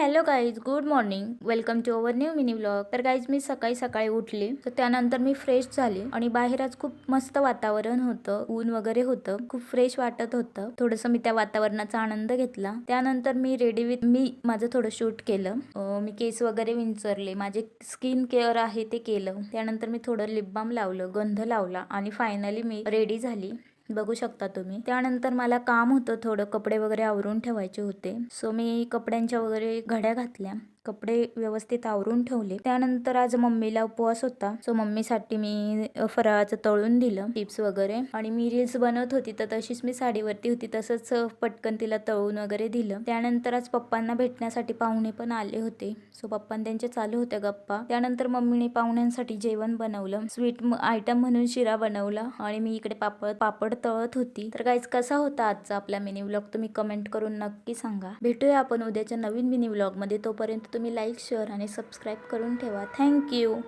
Hello guys good morning. Welcome to our new mini blog तर guys मी सकाळी सकाळी उठले. तर त्यानंतर मी फ्रेश झाले आणि बाहेर आज खूप मस्त वातावरण होतं. ऊन वगैरे होतं. खूप फ्रेश वाटत होतं. थोडस मी त्या वातावरणाचा आनंद घेतला. त्यानंतर मी रेडी विथ मी माझं थोडं शूट केलं. मी केस वगैरे विंचरले. माझे स्किन केअर आहे ते केलं. त्यानंतर मी थोडं लिप बाम लावलं गंध लावला आणि फायनली मी रेडी झाली. बघू शकता तुम्ही. त्यानंतर मला काम होतं थोडं कपडे वगैरे आवरून ठेवायचे होते. सो मी कपड्यांच्या वगैरे घड्या घातल्या. कपडे व्यवस्थित आवरून ठेवले. त्यानंतर आज मम्मीला उपवास होता. सो मम्मीसाठी मी फराळाचं तळून दिलं टिप्स वगैरे. आणि मी रील्स बनवत होती तर तशीच मी साडीवरती होती तसंच पटकन तिला तळून वगैरे दिलं. त्यानंतर आज पप्पांना भेटण्यासाठी पाहुणे पण आले होते. सो पप्पां त्यांचे चालू होत्या गप्पा. त्यानंतर मम्मीने पाहुण्यांसाठी जेवण बनवलं. स्वीट आयटम म्हणून शिरा बनवला. आणि मी इकडे पापड पापड तळत होती. तर काहीच कसा होता आजचा आपला मिनी व्लॉग तुम्ही कमेंट करून नक्की सांगा. भेटूया आपण उद्याच्या नवीन मिनी व्लॉगमध्ये. तोपर्यंत तुम्ही लाईक शेअर आणि सबस्क्राईब करून ठेवा. थँक्यू